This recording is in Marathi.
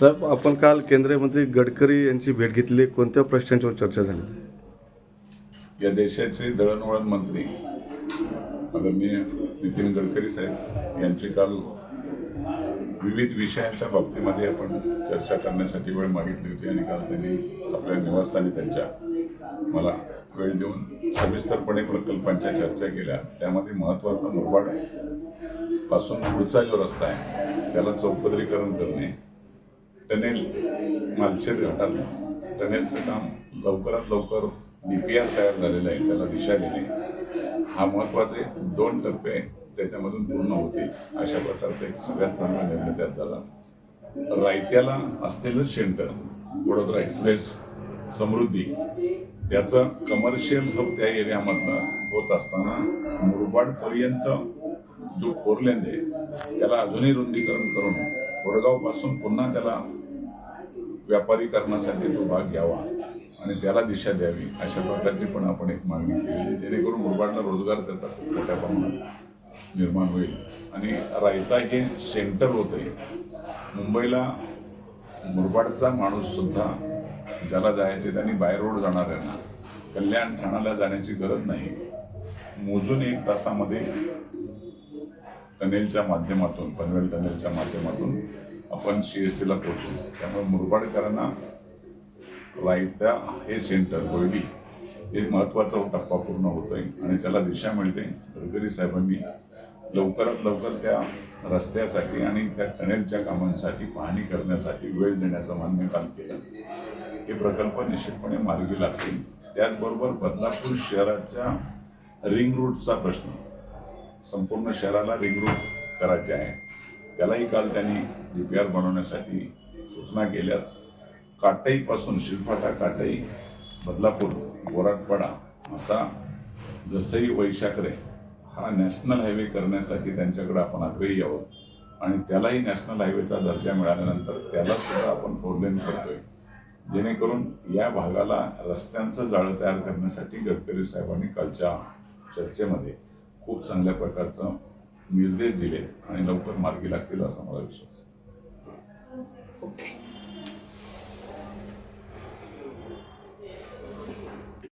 साहेब आपण काल केंद्रीय मंत्री गडकरी यांची भेट घेतली. कोणत्या प्रश्नांच्यावर चर्चा झाली? या देशाचे दळणवळण मंत्री. मी नितीन गडकरी साहेब यांची काल विविध विषयांच्या बाबतीमध्ये आपण चर्चा करण्यासाठी वेळ मागितली होती आणि काल त्यांनी आपल्या निवासस्थानी त्यांच्या मला वेळ देऊन सविस्तरपणे प्रकल्पांच्या चर्चा केल्या. त्यामध्ये महत्त्वाचा मुरबाडपासून पुढचा जो रस्ता आहे त्याला चौपदरीकरण करणे टनेल मालशेत घाटात टनेलचं काम लवकरात लवकर डी पी आर तयार झालेलं आहे त्याला दिशा देणे. हा महत्त्वाचे दोन टप्पे त्याच्यामधून पूर्ण होते. अशा प्रकारचा एक सगळ्यात चांगला निर्णय त्यात झाला. रायत्याला असलेलं सेंटर वडोदरा एक्सप्रेस समृद्धी त्याचं कमर्शियल हब त्या एरियामधनं होत असताना मुरबाडपर्यंत जो फोरलेन आहे त्याला अजूनही रुंदीकरण करून वडगावपासून पुन्हा त्याला व्यापारीकरणासाठी तो भाग घ्यावा आणि त्याला दिशा द्यावी अशा प्रकारची पण आपण एक मागणी केली जेणेकरून मुरबाडला रोजगार त्याचा खूप मोठ्या प्रमाणात निर्माण होईल. आणि रायता हे सेंटर होते. मुंबईला मुरबाडचा माणूस सुद्धा ज्याला जायचे त्यांनी बाय रोड जाणाऱ्यांना कल्याण ठाण्याला जाण्याची गरज नाही. मोजून एक तासामध्ये टनेलच्या माध्यमातून पनवेल टनेलच्या माध्यमातून आपण सी एस टीला पोहोचू. त्यामुळे मुरबाडकरांना रायता हे सेंटर कोयली हे महत्त्वाचा टप्पा पूर्ण होतोय. आणि त्याला दिशा मिळते. गडकरी साहेबांनी लवकरात लवकर त्या रस्त्यासाठी आणि त्या टनेलच्या कामांसाठी पाहणी करण्यासाठी वेळ देण्याचं मान्य काल केलं. हे प्रकल्प निश्चितपणे मार्गी लागतील. त्याचबरोबर बदलापूर शहराच्या रिंग रूटचा प्रश्न. संपूर्ण शहराला रिंग रूट करायचे आहे. त्यालाही काल त्यांनी डीपीआर बनवण्यासाठी सूचना केल्या काटईपासून शिलफाटा काटई बदलापूर गोराटपाडा असा जसंही वैशाखरे हा नॅशनल हायवे करण्यासाठी त्यांच्याकडे आपण आग्रही आहोत. आणि त्यालाही नॅशनल हायवेचा दर्जा मिळाल्यानंतर त्याला सुद्धा आपण फोरलेन करतोय. जेणेकरून या भागाला रस्त्यांचं जाळं तयार करण्यासाठी गडकरी साहेबांनी कालच्या चर्चेमध्ये खूप चांगल्या प्रकारचं निर्देश दिले आणि लवकर मार्गी लागतील असा मला विश्वास आहे. ओके.